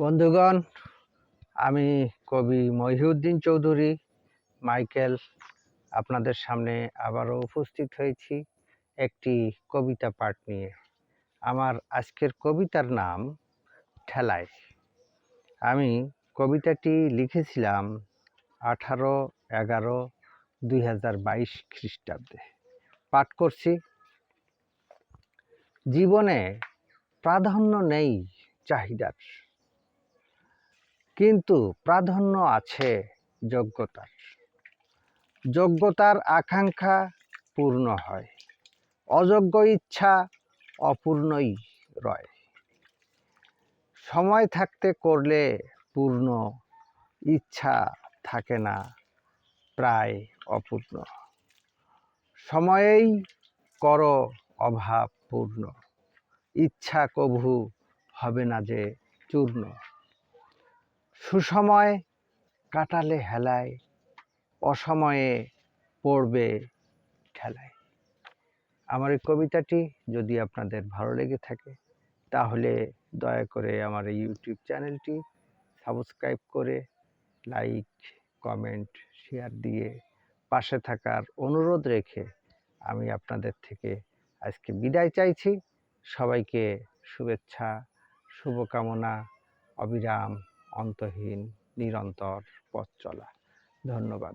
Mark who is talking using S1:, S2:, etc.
S1: বন্ধুগণ, আমি কবি মহিউদ্দিন চৌধুরী, মাইকেল আপনাদের সামনে আবারও উপস্থিত হয়েছি একটি কবিতা পাঠ নিয়ে। আমার আজকের কবিতার নাম ঠেলায়। আমি কবিতাটি লিখেছিলাম আঠারো এগারো দুই হাজার বাইশ খ্রিস্টাব্দে। পাঠ করছি, জীবনে প্রাধান্য নেই চাহিদার। কিন্তু প্রাধান্য আছে যোগ্যতার। যোগ্যতার আকাঙ্ক্ষা পূর্ণ হয়, অযোগ্য ইচ্ছা অপূর্ণই রয়। সময় থাকতে করলে পূর্ণ ইচ্ছা থাকে না, প্রায় অপূর্ণ। সময়েই কর অভাব পূর্ণ ইচ্ছা কভু হবে না যে চূর্ণ। সুসময় কাটালে হেলায়, অসময়ে পড়বে ঠেলায়। আমার এই কবিতাটি যদি আপনাদের ভালো লেগে থাকে, তাহলে দয়া করে আমার এই ইউটিউব চ্যানেলটি সাবস্ক্রাইব করে লাইক, কমেন্ট, শেয়ার দিয়ে পাশে থাকার অনুরোধ রেখে আমি আপনাদের থেকে আজকে বিদায় চাইছি। সবাইকে শুভেচ্ছা, শুভকামনা, অবিরাম। অন্তহীন নিরন্তর পথ চলা। ধন্যবাদ।